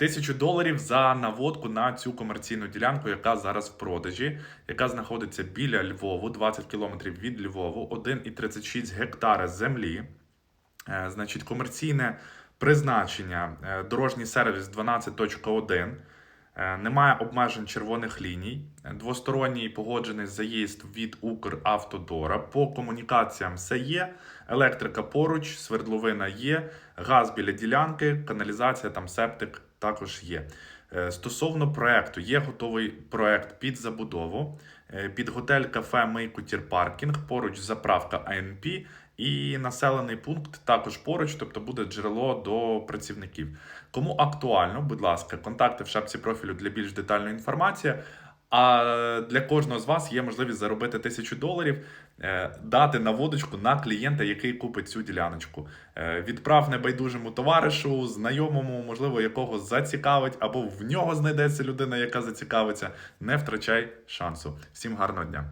Тисячу доларів за наводку на цю комерційну ділянку, яка зараз в продажі, яка знаходиться біля Львову, 20 кілометрів від Львову, 1,36 гектара землі. Е, Значить, комерційне призначення, е, дорожній сервіс 12.1. Е, Немає обмежень червоних ліній, двосторонній погоджений заїзд від Укравтодора. По комунікаціям все є. Електрика поруч, свердловина є, газ біля ділянки, каналізація, там септик також є. Е, Стосовно проекту, є готовий проект під забудову, е, під готель, кафе, Мейкутір Паркінг. поруч заправка АНП і населений пункт також поруч, тобто буде джерело до працівників. Кому актуально, будь ласка, контакти в шапці профілю для більш детальної інформації. А для кожного з вас є можливість заробити тисячу доларів, е, дати наводочку на клієнта, який купить цю діляночку. Е, Відправ небайдужому товаришу, знайомому, можливо, якого зацікавить, або в нього знайдеться людина, яка зацікавиться. Не втрачай шансу. Всім гарного дня!